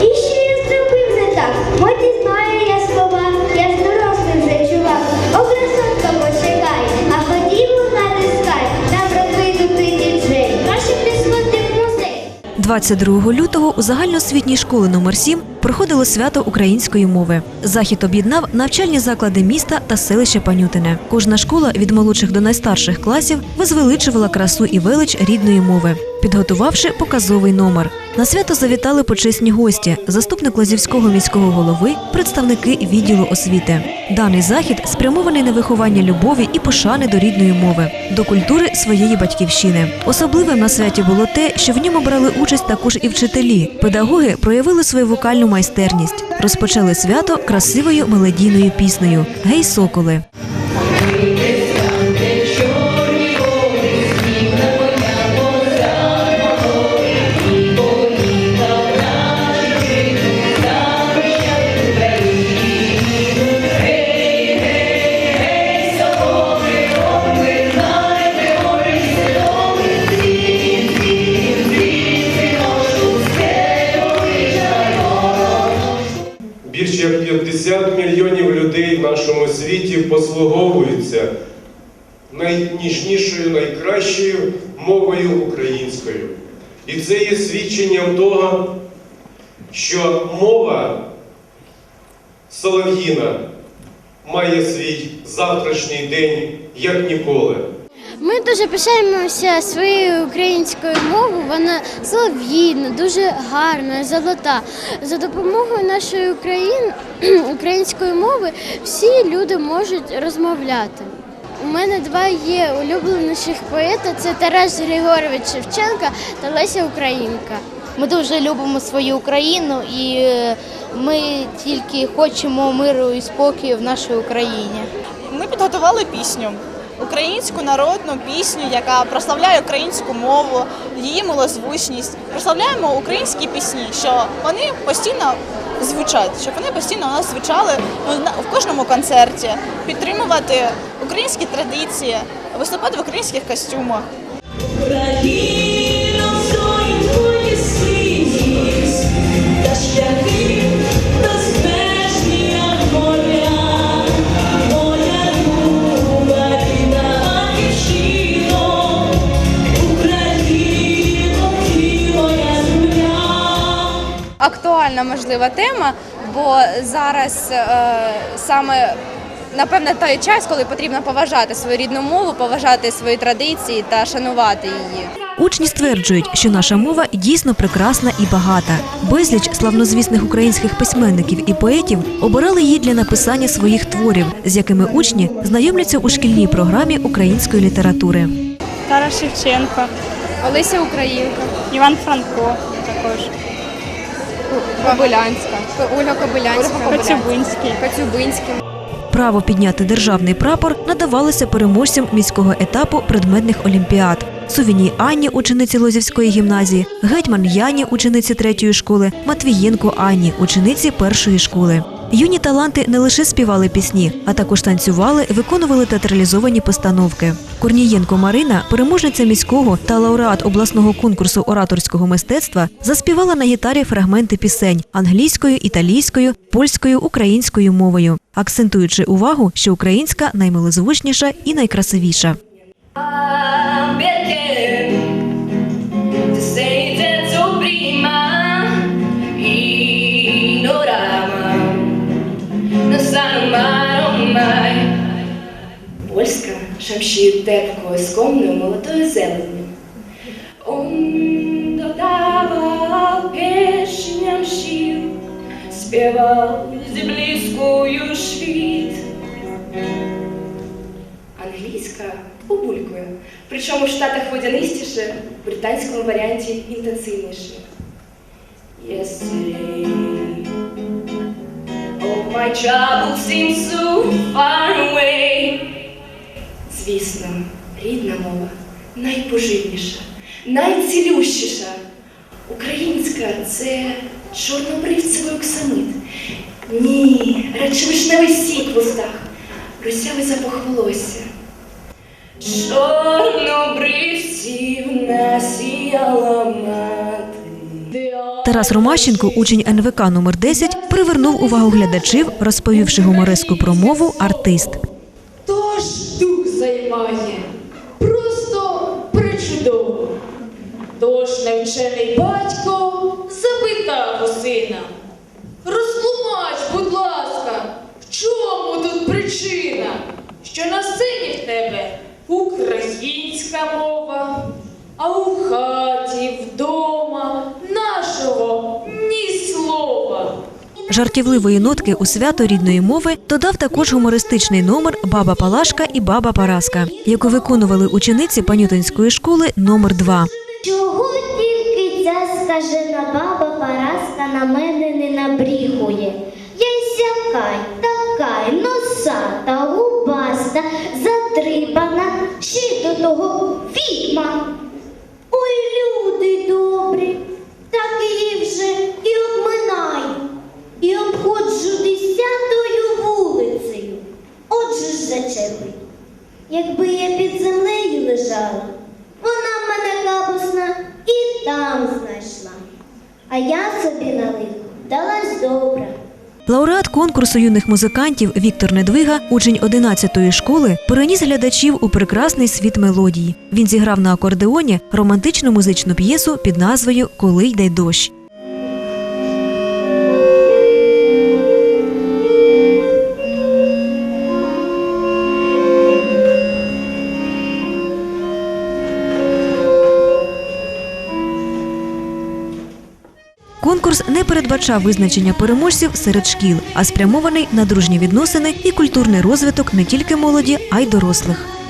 І що я зробив не так? Моті знає я слова, я ж дорослий чувак. Образотка почекай, а ходімо натискай. Нам розвидути діджей. Краще присмотри в музей. 22 лютого у загальноосвітній школи номер 7 проходило свято української мови. Захід об'єднав навчальні заклади міста та селища Панютине. Кожна школа від молодших до найстарших класів возвеличувала красу і велич рідної мови, підготувавши показовий номер. На свято завітали почесні гості, заступник Лозівського міського голови, представники відділу освіти. Даний захід спрямований на виховання любові і пошани до рідної мови, до культури своєї батьківщини. Особливим на святі було те, що в ньому брали участь також і вчителі. Педагоги проявили свою вокальну майстерність, розпочали свято красивою мелодійною піснею Гей, соколи. Нашому світі послуговуються найніжнішою, найкращою мовою українською. І це є свідченням того, що мова солов'їна має свій завтрашній день як ніколи. Ми дуже пишаємося своєю українською мовою. Вона солов'їна, дуже гарна, золота. За допомогою нашої України, української мови всі люди можуть розмовляти. У мене два є улюбленіших поета це Тарас Григорович Шевченка та Леся Українка. Ми дуже любимо свою Україну і е, ми тільки хочемо миру і спокою в нашій Україні. Ми підготували пісню. Українську народну пісню, яка прославляє українську мову, її милозвучність. Прославляємо українські пісні, що вони постійно звучать, щоб вони постійно у нас звучали в кожному концерті, підтримувати українські традиції, виступати в українських костюмах. Актуальна можлива тема, бо зараз е, саме напевне той час, коли потрібно поважати свою рідну мову, поважати свої традиції та шанувати її. Учні стверджують, що наша мова дійсно прекрасна і багата. Безліч славнозвісних українських письменників і поетів обирали її для написання своїх творів, з якими учні знайомляться у шкільній програмі української літератури. Тарас Шевченко, Олеся Українка, Іван Франко також, Кобилянська, Ольга Кобилянська, Коцюбинський. Коцюбинський. Право підняти державний прапор надавалося переможцям міського етапу предметних олімпіад. Сувіній Анні, учениці Лозівської гімназії, гетьман Яні, учениці третьої школи, Матвієнко Анні, учениці першої школи. Юні таланти не лише співали пісні, а також танцювали, виконували театралізовані постановки. Корнієнко Марина, переможниця міського та лауреат обласного конкурсу ораторського мистецтва, заспівала на гітарі фрагменти пісень англійською, італійською, польською, українською мовою, акцентуючи увагу, що українська наймилозвучніша і найкрасивіша. Польська шамшіє терпкою, скомною молодою зеленню. Он додавав пісням сил, співав з близькою світ. Англійська побулькою, причому в Штатах водянистіше, в британському варіанті інтенсивніше. Yesterday, all my troubles seem so far away. Звісно, рідна мова найпоживніша, найцілющіша. Українська це чорнобривцевий оксамит. Ні, радше вишневий сік в устах, росявий запах волосся. Чорнобривців насіяла мати. Тарас Ромащенко, учень НВК номер 10, привернув увагу глядачів, розповівши гумореску про мову артист. Займає, просто причудово. Тож невчений батько запитав у сина. Розтлумач, будь ласка, в чому тут причина? Що на сцені в тебе українська мова, а у хаті, вдома нашого ні слова. Жартівливої нотки у свято рідної мови додав також гумористичний номер Баба Палашка і Баба Параска, яку виконували учениці Панютинської школи номер 2 Чого тільки ця скажена баба Параска на мене не набріхує? Я й сякай, такай, носата, губаста, затрипана, ще й до того відьма. Зачепить. Якби я під землею лежала, вона в мене капусна і там знайшла. А я собі на лихо далась добра. Лауреат конкурсу юних музикантів Віктор Недвига, учень 11-ї школи, переніс глядачів у прекрасний світ мелодії. Він зіграв на акордеоні романтичну музичну п'єсу під назвою Коли йде дощ. Конкурс не передбачав визначення переможців серед шкіл, а спрямований на дружні відносини і культурний розвиток не тільки молоді, а й дорослих.